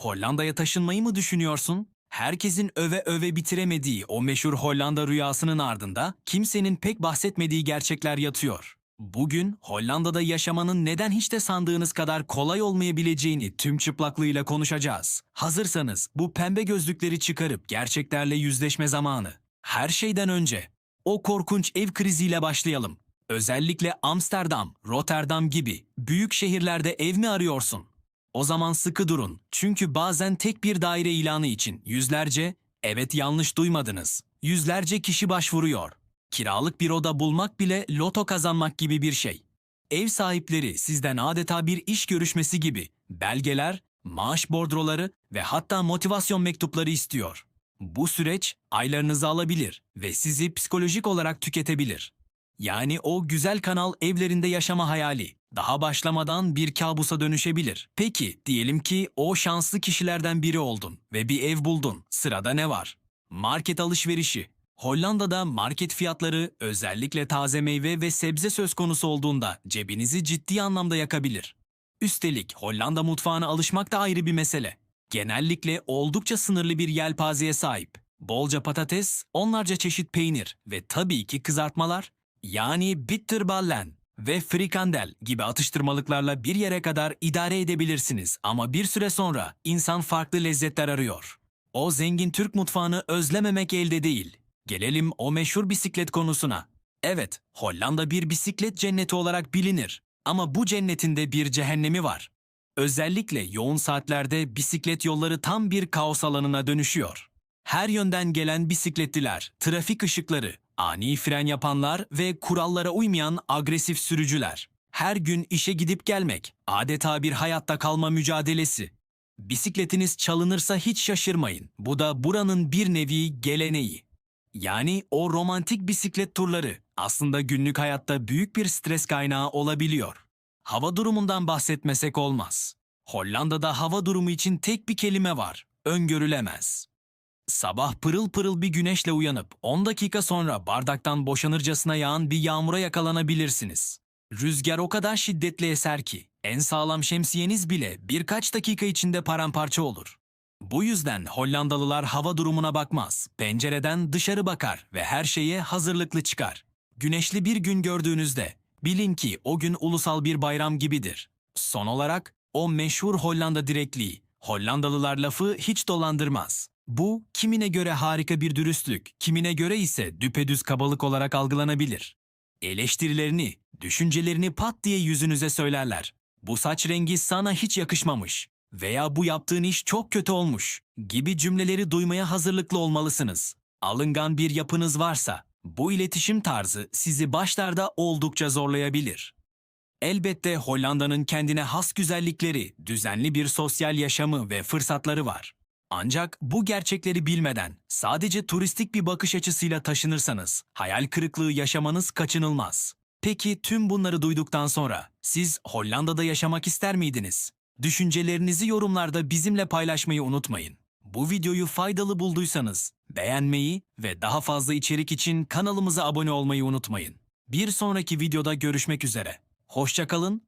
Hollanda'ya taşınmayı mı düşünüyorsun? Herkesin öve öve bitiremediği o meşhur Hollanda rüyasının ardında kimsenin pek bahsetmediği gerçekler yatıyor. Bugün Hollanda'da yaşamanın neden hiç de sandığınız kadar kolay olmayabileceğini tüm çıplaklığıyla konuşacağız. Hazırsanız bu pembe gözlükleri çıkarıp gerçeklerle yüzleşme zamanı. Her şeyden önce o korkunç ev kriziyle başlayalım. Özellikle Amsterdam, Rotterdam gibi büyük şehirlerde ev mi arıyorsun? O zaman sıkı durun. Çünkü bazen tek bir daire ilanı için yüzlerce, evet yanlış duymadınız, yüzlerce kişi başvuruyor. Kiralık bir oda bulmak bile loto kazanmak gibi bir şey. Ev sahipleri sizden adeta bir iş görüşmesi gibi belgeler, maaş bordroları ve hatta motivasyon mektupları istiyor. Bu süreç aylarınızı alabilir ve sizi psikolojik olarak tüketebilir. Yani o güzel kanal evlerinde yaşama hayali daha başlamadan bir kabusa dönüşebilir. Peki diyelim ki o şanslı kişilerden biri oldun ve bir ev buldun. Sırada ne var? Market alışverişi. Hollanda'da market fiyatları özellikle taze meyve ve sebze söz konusu olduğunda cebinizi ciddi anlamda yakabilir. Üstelik Hollanda mutfağına alışmak da ayrı bir mesele. Genellikle oldukça sınırlı bir yelpazeye sahip. Bolca patates, onlarca çeşit peynir ve tabii ki kızartmalar yani bitterballen ve frikandel gibi atıştırmalıklarla bir yere kadar idare edebilirsiniz ama bir süre sonra insan farklı lezzetler arıyor. O zengin Türk mutfağını özlememek elde değil. Gelelim o meşhur bisiklet konusuna. Evet, Hollanda bir bisiklet cenneti olarak bilinir ama bu cennetin de bir cehennemi var. Özellikle yoğun saatlerde bisiklet yolları tam bir kaos alanına dönüşüyor. Her yönden gelen bisikletliler, trafik ışıkları, ani fren yapanlar ve kurallara uymayan agresif sürücüler. Her gün işe gidip gelmek, adeta bir hayatta kalma mücadelesi. Bisikletiniz çalınırsa hiç şaşırmayın. Bu da buranın bir nevi geleneği. Yani o romantik bisiklet turları aslında günlük hayatta büyük bir stres kaynağı olabiliyor. Hava durumundan bahsetmesek olmaz. Hollanda'da hava durumu için tek bir kelime var. Öngörülemez. Sabah pırıl pırıl bir güneşle uyanıp 10 dakika sonra bardaktan boşanırcasına yağan bir yağmura yakalanabilirsiniz. Rüzgar o kadar şiddetli eser ki en sağlam şemsiyeniz bile birkaç dakika içinde paramparça olur. Bu yüzden Hollandalılar hava durumuna bakmaz, pencereden dışarı bakar ve her şeye hazırlıklı çıkar. Güneşli bir gün gördüğünüzde bilin ki o gün ulusal bir bayram gibidir. Son olarak o meşhur Hollanda direkliği, Hollandalılar lafı hiç dolandırmaz. Bu kimine göre harika bir dürüstlük, kimine göre ise düpedüz kabalık olarak algılanabilir. Eleştirilerini, düşüncelerini pat diye yüzünüze söylerler. Bu saç rengi sana hiç yakışmamış veya bu yaptığın iş çok kötü olmuş gibi cümleleri duymaya hazırlıklı olmalısınız. Alıngan bir yapınız varsa bu iletişim tarzı sizi başlarda oldukça zorlayabilir. Elbette Hollanda'nın kendine has güzellikleri, düzenli bir sosyal yaşamı ve fırsatları var. Ancak bu gerçekleri bilmeden sadece turistik bir bakış açısıyla taşınırsanız hayal kırıklığı yaşamanız kaçınılmaz. Peki tüm bunları duyduktan sonra siz Hollanda'da yaşamak ister miydiniz? Düşüncelerinizi yorumlarda bizimle paylaşmayı unutmayın. Bu videoyu faydalı bulduysanız beğenmeyi ve daha fazla içerik için kanalımıza abone olmayı unutmayın. Bir sonraki videoda görüşmek üzere. Hoşçakalın